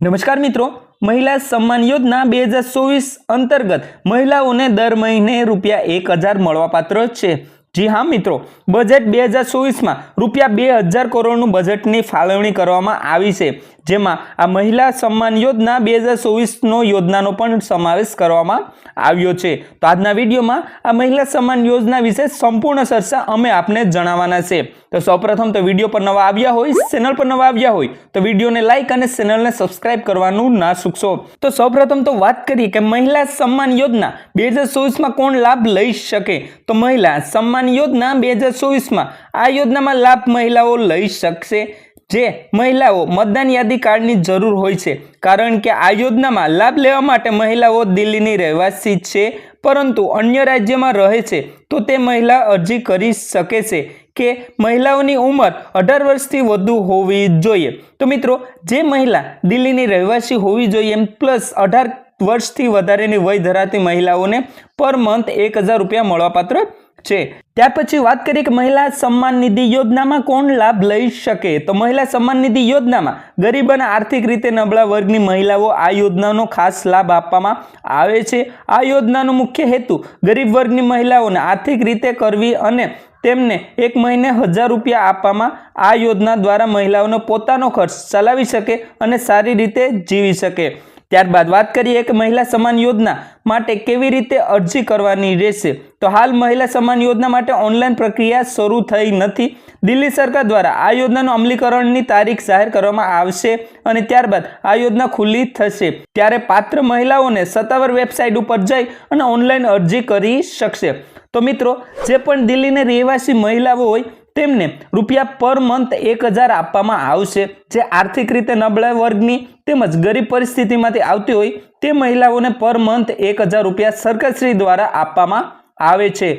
નમસ્કાર મિત્રો, મહિલા સન્માન યોજના બે હજાર ચોવીસ અંતર્ગત મહિલાઓને દર મહિને રૂપિયા એક હજાર મળવાપાત્ર છે. જી હા, મિત્રો. બજેટ બે હજાર ચોવીસમાં રૂપિયા બે હજાર કરોડનું બજેટની ફાળવણી કરવામાં આવી છે, જેમાં આ મહિલા સન્માન યોજના બે હજાર ચોવીસનો યોજનાનો પણ સમાવેશ કરવામાં આવ્યો છે. તો આજના વિડીયોમાં આ મહિલા સન્માન યોજના વિશે સંપૂર્ણ ચર્ચા અમે આપને જણાવવાના છે. તો સૌપ્રથમ તો વીડિયો પર નવા આવ્યા હોય, ચેનલ પર નવા આવ્યા હોય, તો વિડીયોને લાઇક અને ચેનલને સબસ્ક્રાઇબ કરવાનું ના ચૂકશો તો સૌપ્રથમ તો વાત કરીએ કે મહિલા સન્માન યોજના બે હજાર ચોવીસમાં કોણ લાભ લઈ શકે? તો મહિલા સન્માન યોજના બે હજાર ચોવીસમાં. આ યોજનામાં લાભ મહિલાઓ લઈ શકશે, જે મહિલાઓ મતદાન યાદી કાર્ડની જરૂર હોય છે. કારણ કે આ યોજનામાં લાભ લેવા માટે મહિલાઓ દિલ્હીની રહેવાસી છે, પરંતુ અન્ય રાજ્યમાં રહે છે, તો તે મહિલા અરજી કરી શકે છે કે મહિલાઓની ઉંમર અઢાર વર્ષથી વધુ હોવી જોઈએ. તો મિત્રો, જે મહિલા દિલ્હીની રહેવાસી હોવી જોઈએ એમ પ્લસ અઢાર વર્ષથી વધારેની વય ધરાવતી મહિલાઓને પર મંથ એક હજાર રૂપિયા મળવાપાત્ર છે. ત્યાર પછી વાત કરીએ કે મહિલા સન્માન નિધિ યોજનામાં કોણ લાભ લઈ શકે? તો મહિલા સન્માન નિધિ યોજનામાં ગરીબ અને આર્થિક રીતે નબળા વર્ગની મહિલાઓ આ યોજનાનો ખાસ લાભ આપવામાં આવે છે. આ યોજનાનો મુખ્ય હેતુ ગરીબ વર્ગની મહિલાઓને આર્થિક રીતે કરવી અને તેમને એક મહિને હજાર રૂપિયા આપવામાં આ યોજના દ્વારા મહિલાઓનો પોતાનો ખર્ચ ચલાવી શકે અને સારી રીતે જીવી શકે. ત્યારબાદ વાત કરીએ કે મહિલા સમાન યોજના માટે કેવી રીતે અરજી કરવાની રહેશે? તો હાલ મહિલા સમાન યોજના માટે ઓનલાઈન પ્રક્રિયા શરૂ થઈ નથી. દિલ્હી સરકાર દ્વારા આ યોજનાનું અમલીકરણની તારીખ જાહેર કરવામાં આવશે અને ત્યારબાદ આ યોજના ખુલ્લી થશે. ત્યારે પાત્ર મહિલાઓને સત્તાવાર વેબસાઇટ ઉપર જઈ અને ઓનલાઈન અરજી કરી શકશે. તો મિત્રો, જે પણ દિલ્હીને રહેવાસી મહિલાઓ હોય તેમને રૂપિયા પર મંથ એક હજાર આપવામાં આવશે. જે આર્થિક રીતે નબળા વર્ગની તેમજ ગરીબ પરિસ્થિતિમાંથી આવતી હોય તે મહિલાઓને પર મંથ એક હજાર રૂપિયા સરકારશ્રી દ્વારા આપવામાં આવે છે.